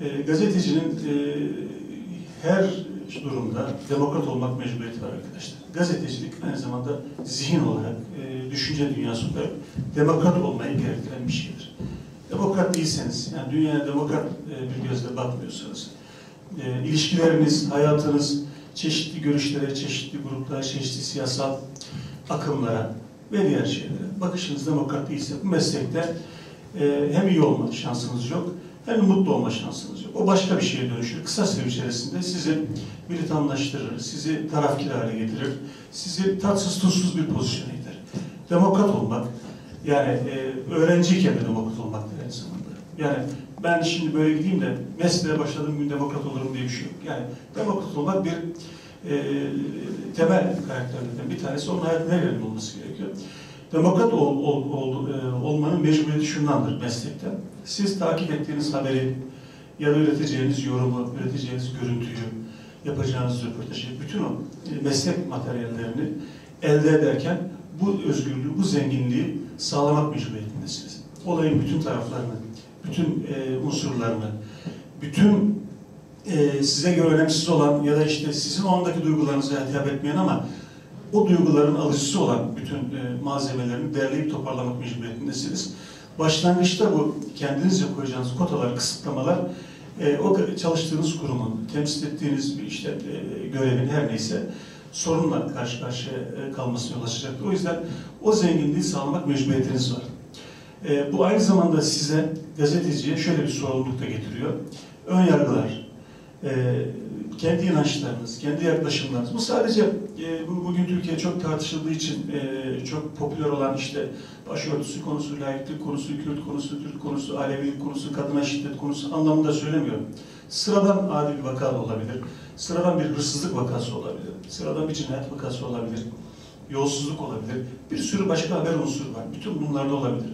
E, gazetecinin e, her durumda demokrat olmak mecburiyeti var arkadaşlar. Gazetecilik aynı zamanda zihin olarak, e, düşünce dünyası olarak demokrat olmayı gerektiren bir şeydir. Demokrat değilseniz, yani dünyaya demokrat e, bir gözle bakmıyorsanız, e, ilişkileriniz, hayatınız, çeşitli görüşlere, çeşitli gruplara, çeşitli siyasal akımlara ve diğer şeylere bakışınız demokrat değilse bu meslekte e, hem iyi olma şansınız yok hem mutlu olma şansınız yok. O başka bir şeye dönüşür. Kısa süre içerisinde sizi militanlaştırır, sizi tarafkir hale getirir, sizi tatsız tuzsuz bir pozisyona iter. Demokrat olmak, yani e, öğrenciyken de demokrat olmaktır aynı zamanda. Yani ben şimdi böyle gideyim de mesleğe başladığım gün demokrat olurum diye bir şey yok. Yani demokrat olmak bir e, temel karakterlerden bir tanesi. Onun hayatında her olması gerekiyor. Demokrat ol, ol, ol, e, olmanın mecburiyeti şundandır meslekten. Siz takip ettiğiniz haberi ya da üreteceğiniz yorumu, üreteceğiniz görüntüyü, yapacağınız röportajı, bütün o e, meslek materyallerini elde ederken bu özgürlüğü, bu zenginliği sağlamak mecburiyetindesiniz. Olayın bütün taraflarını, bütün e, unsurlarını, bütün e, size göre önemsiz olan ya da işte sizin o andaki duygularınıza hitap etmeyen ama o duyguların alıcısı olan bütün e, malzemelerini derleyip toparlamak mecburiyetindesiniz. Başlangıçta bu kendinizce koyacağınız kotalar, kısıtlamalar e, o çalıştığınız kurumun, temsil ettiğiniz bir işte e, görevin her neyse sorunla karşı karşıya e, kalmasına yol açacaktır. O yüzden o zenginliği sağlamak mecburiyetiniz var. E, bu aynı zamanda size gazeteciye şöyle bir sorumluluk da getiriyor. Ön yargılar, e, kendi inançlarınız, kendi yaklaşımlarınız. Bu sadece e, bu, bugün Türkiye çok tartışıldığı için e, çok popüler olan işte başörtüsü konusu, layıklık konusu, Kürt konusu, Türk konusu, Alevilik konusu, kadına şiddet konusu anlamında söylemiyorum. Sıradan adi bir vaka da olabilir. Sıradan bir hırsızlık vakası olabilir. Sıradan bir cinayet vakası olabilir. Yolsuzluk olabilir. Bir sürü başka haber unsuru var. Bütün bunlarda olabilir.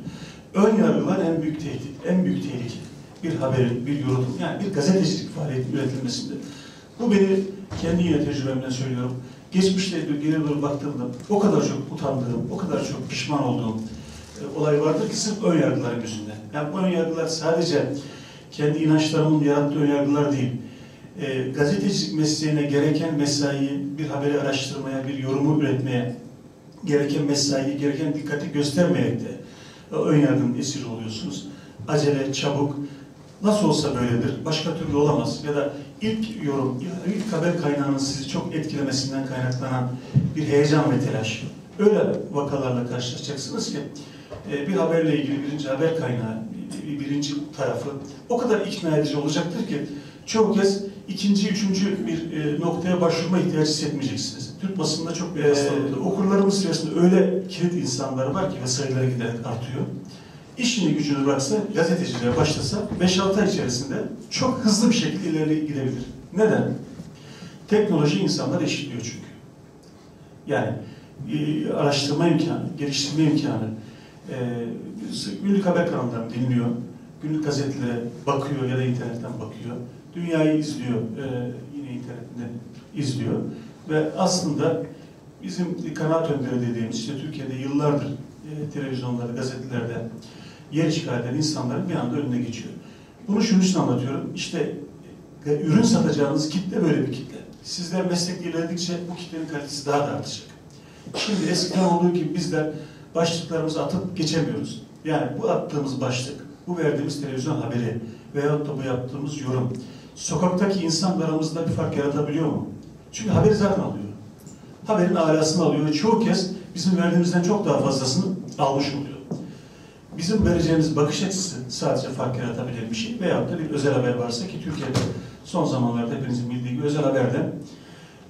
Ön yargılar en büyük tehdit, en büyük tehlike. Bir haberin, bir yorum, yani bir gazetecilik faaliyeti üretilmesinde. Bu beni kendi yine tecrübemden söylüyorum. Geçmişte geri doğru baktığımda o kadar çok utandığım, o kadar çok pişman olduğum e, olay vardır ki sırf ön yargıların yüzünden. Yani bu ön yargılar sadece kendi inançlarımın yarattığı ön yargılar değil. E, gazetecilik mesleğine gereken mesaiyi bir haberi araştırmaya, bir yorumu üretmeye gereken mesaiyi, gereken dikkati göstermeyerek de e, ön yargının esiri oluyorsunuz. Acele, çabuk, nasıl olsa böyledir, başka türlü olamaz ya da ilk yorum, ilk haber kaynağının sizi çok etkilemesinden kaynaklanan bir heyecan ve telaş. Öyle vakalarla karşılaşacaksınız ki e, bir haberle ilgili birinci haber kaynağı, birinci tarafı o kadar ikna edici olacaktır ki çoğu kez ikinci, üçüncü bir e, noktaya başvurma ihtiyacı hissetmeyeceksiniz. Türk basında çok bir e, okurlarımız içerisinde öyle kilit insanlar var ki ve sayıları giderek artıyor işini gücünü bıraksa, gazeteciliğe başlasa 5-6 ay içerisinde çok hızlı bir şekilde ileri gidebilir. Neden? Teknoloji insanlar eşitliyor çünkü. Yani e, araştırma imkanı, geliştirme imkanı, e, günlük haber kanallarını dinliyor, günlük gazetelere bakıyor ya da internetten bakıyor, dünyayı izliyor, e, yine internetten izliyor ve aslında bizim kanaat önderi dediğimiz işte Türkiye'de yıllardır e, televizyonlarda, gazetelerde yer işgal eden insanların bir anda önüne geçiyor. Bunu şunun için anlatıyorum. İşte e, ürün satacağınız kitle böyle bir kitle. Sizler meslek ilerledikçe bu kitlenin kalitesi daha da artacak. Şimdi eskiden olduğu gibi bizler başlıklarımızı atıp geçemiyoruz. Yani bu attığımız başlık, bu verdiğimiz televizyon haberi veyahut da bu yaptığımız yorum sokaktaki insanlarımızda bir fark yaratabiliyor mu? Çünkü haberi zaten alıyor. Haberin alasını alıyor çoğu kez bizim verdiğimizden çok daha fazlasını almış oluyor bizim vereceğimiz bakış açısı sadece fark yaratabilen bir şey veyahut da bir özel haber varsa ki Türkiye'de son zamanlarda hepinizin bildiği gibi özel haberde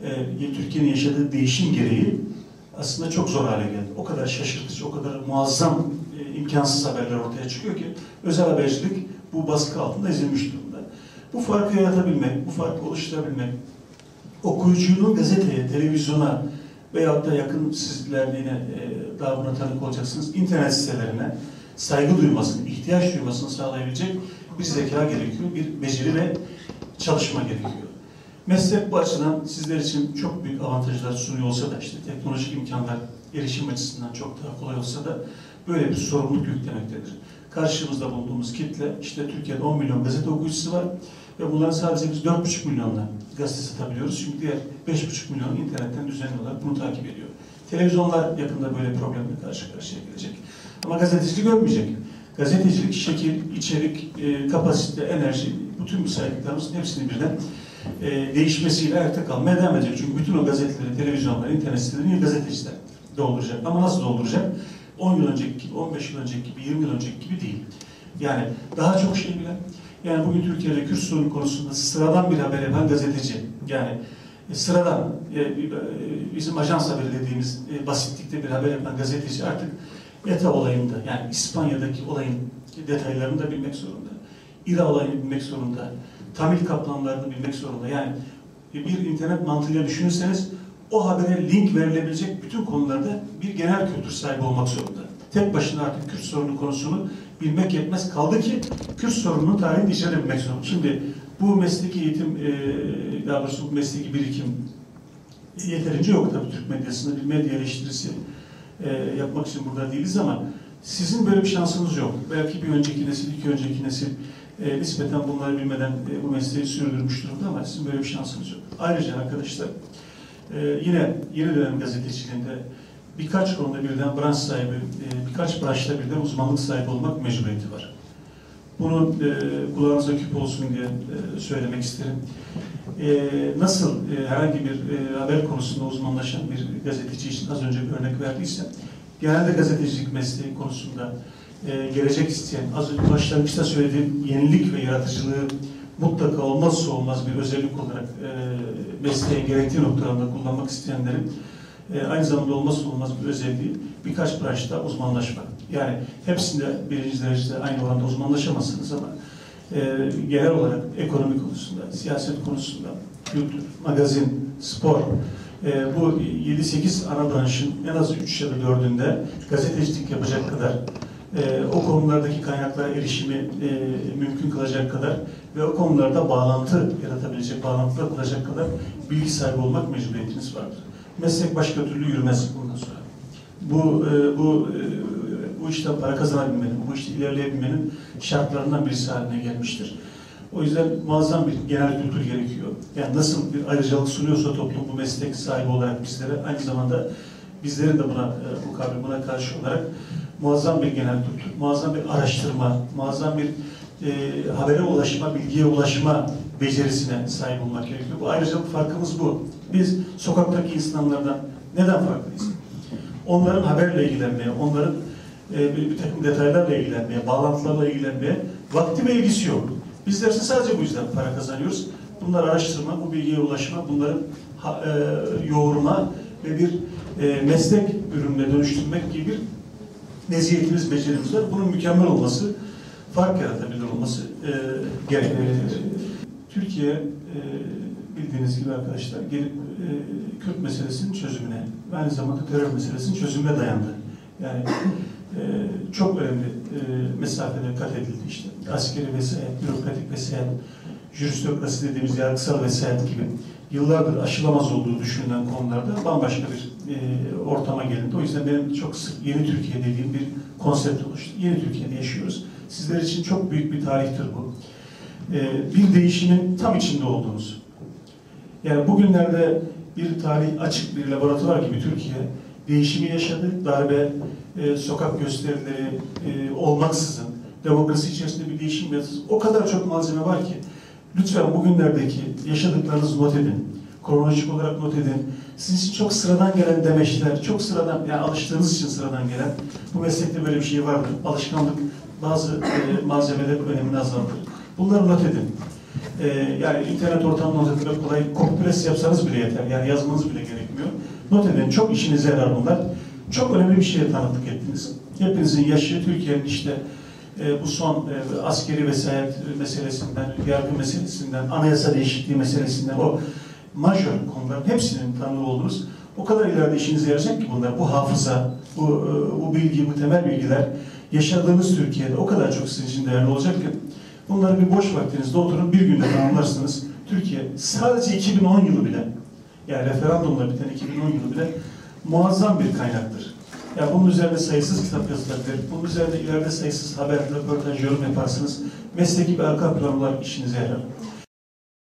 e, Türkiye'nin yaşadığı değişim gereği aslında çok zor hale geldi. O kadar şaşırtıcı, o kadar muazzam, e, imkansız haberler ortaya çıkıyor ki özel habercilik bu baskı altında ezilmiş durumda. Bu farkı yaratabilmek, bu farkı oluşturabilmek, okuyucunun gazeteye, televizyona veyahut da yakın sizler yine e, daha buna tanık olacaksınız, internet sitelerine, saygı duymasını, ihtiyaç duymasını sağlayabilecek bir zeka gerekiyor, bir beceri ve çalışma gerekiyor. Meslek bu açıdan sizler için çok büyük avantajlar sunuyor olsa da işte teknolojik imkanlar erişim açısından çok daha kolay olsa da böyle bir sorumluluk yüklemektedir. Karşımızda bulunduğumuz kitle, işte Türkiye'de 10 milyon gazete okuyucusu var ve bunların sadece biz 4,5 milyonla gazete satabiliyoruz. Çünkü diğer 5,5 milyon internetten düzenli olarak bunu takip ediyor. Televizyonlar yakında böyle problemle karşı karşıya gelecek. Ama gazetecilik ölmeyecek. Gazetecilik, şekil, içerik, e, kapasite, enerji, bütün bu saydıklarımızın hepsini birden e, değişmesiyle ayakta kalmaya devam edecek. Çünkü bütün o gazeteleri, televizyonları, internet sitelerini gazeteciler dolduracak. Ama nasıl dolduracak? 10 yıl önceki gibi, 15 yıl önceki gibi, 20 yıl önceki gibi değil. Yani daha çok şey bilen, yani bugün Türkiye'de Kürt sorunu konusunda sıradan bir haber yapan gazeteci, yani e, sıradan e, e, bizim ajans haberi dediğimiz basitlikte bir haber yapan gazeteci artık ETA olayında, yani İspanya'daki olayın detaylarını da bilmek zorunda. İRA olayını bilmek zorunda. Tamil kaplanlarını bilmek zorunda. Yani bir internet mantığıyla düşünürseniz o habere link verilebilecek bütün konularda bir genel kültür sahibi olmak zorunda. Tek başına artık Kürt sorunu konusunu bilmek yetmez. Kaldı ki Kürt sorununun tarihini içine bilmek zorunda. Şimdi bu mesleki eğitim, e, daha doğrusu bu mesleki birikim yeterince yok tabii Türk medyasında. Bir medya eleştirisi e, yapmak için burada değiliz ama sizin böyle bir şansınız yok. Belki bir önceki nesil, iki önceki nesil e, nispeten bunları bilmeden e, bu mesleği sürdürmüş durumda ama sizin böyle bir şansınız yok. Ayrıca arkadaşlar e, yine yeni dönem gazeteciliğinde birkaç konuda birden branş sahibi, e, birkaç branşta birden uzmanlık sahibi olmak mecburiyeti var. Bunu e, kulağınıza küp olsun diye e, söylemek isterim. E, nasıl e, herhangi bir e, haber konusunda uzmanlaşan bir gazeteci için az önce bir örnek verdiysem, genelde gazetecilik mesleği konusunda e, gelecek isteyen, az önce başlangıçta söylediğim yenilik ve yaratıcılığı mutlaka olmazsa olmaz bir özellik olarak e, mesleğin gerektiği noktalarında kullanmak isteyenlerin e, aynı zamanda olmazsa olmaz bir özelliği birkaç branşta uzmanlaşmak. Yani hepsinde birinci derecede aynı oranda uzmanlaşamazsınız ama e, genel olarak ekonomi konusunda, siyaset konusunda, kültür, magazin, spor, e, bu 7-8 ana branşın en az 3 ya da 4'ünde gazetecilik yapacak kadar e, o konulardaki kaynaklara erişimi e, mümkün kılacak kadar ve o konularda bağlantı yaratabilecek, bağlantılar kuracak kadar bilgi sahibi olmak mecburiyetiniz vardır. Meslek başka türlü yürümez bundan sonra. Bu e, bu e, bu işte para kazanabilmenin, bu işte ilerleyebilmenin şartlarından birisi haline gelmiştir. O yüzden muazzam bir genel kültür gerekiyor. Yani nasıl bir ayrıcalık sunuyorsa toplum bu meslek sahibi olarak bizlere, aynı zamanda bizlerin de buna e, bu kavram buna karşı olarak muazzam bir genel kültür, muazzam bir araştırma, muazzam bir e, habere ulaşma, bilgiye ulaşma becerisine sahip olmak gerekiyor. Bu ayrıcalık farkımız bu. Biz sokaktaki insanlardan neden farklıyız? Onların haberle ilgilenmeye, onların e, bir, bir takım detaylarla ilgilenmeye, bağlantılarla ilgilenmeye vakti ve ilgisi yok. Bizler ise sadece bu yüzden para kazanıyoruz. Bunları araştırma, bu bilgiye ulaşma, bunları ha, e, yoğurma ve bir e, meslek ürününe dönüştürmek gibi bir meziyetimiz, becerimiz var. Bunun mükemmel olması, fark yaratabilir olması e, gerekmektedir. Türkiye e, bildiğiniz gibi arkadaşlar gelip e, Kürt meselesinin çözümüne ve aynı zamanda terör meselesinin çözümüne dayandı. Yani e, çok önemli e, mesafeler kat edildi işte. Askeri vesayet, bürokratik vesayet, jüristokrasi dediğimiz yargısal vesayet gibi yıllardır aşılamaz olduğu düşünülen konularda bambaşka bir ortama gelindi. O yüzden benim çok sık yeni Türkiye dediğim bir konsept oluştu. Yeni Türkiye'de yaşıyoruz. Sizler için çok büyük bir tarihtir bu. E, bir değişimin tam içinde olduğunuz. Yani bugünlerde bir tarih açık bir laboratuvar gibi Türkiye değişimi yaşadı. Darbe, e, sokak gösterileri e, olmaksızın demokrasi içerisinde bir değişim yaşadı. O kadar çok malzeme var ki lütfen bugünlerdeki yaşadıklarınızı not edin. Kronolojik olarak not edin. Sizin için çok sıradan gelen demeçler, çok sıradan, yani alıştığınız için sıradan gelen, bu meslekte böyle bir şey vardır. Alışkanlık bazı e, malzemelerin önemini azaltır. Bunları not edin. E, yani internet not etmek kolay. Paste yapsanız bile yeter. Yani yazmanız bile gerekmiyor. Not edin. Çok işinize yarar bunlar. Çok önemli bir şeye tanıklık ettiniz. Hepinizin yaşı Türkiye'nin işte e, bu son e, askeri vesayet meselesinden, yargı meselesinden, anayasa değişikliği meselesinden o majör konuların hepsinin tanığı oldunuz. O kadar ileride işinize yarayacak ki bunlar. Bu hafıza, bu, e, bu bilgi, bu temel bilgiler yaşadığınız Türkiye'de o kadar çok sizin için değerli olacak ki bunları bir boş vaktinizde oturun bir günde tamamlarsınız. Türkiye sadece 2010 yılı bile yani referandumla biten 2010 yılı bile muazzam bir kaynaktır. Yani bunun üzerine sayısız kitap yazılabilir. Bunun üzerine ileride sayısız haber, röportaj, yorum yaparsınız. Mesleki bir arka planlar işinize yarar.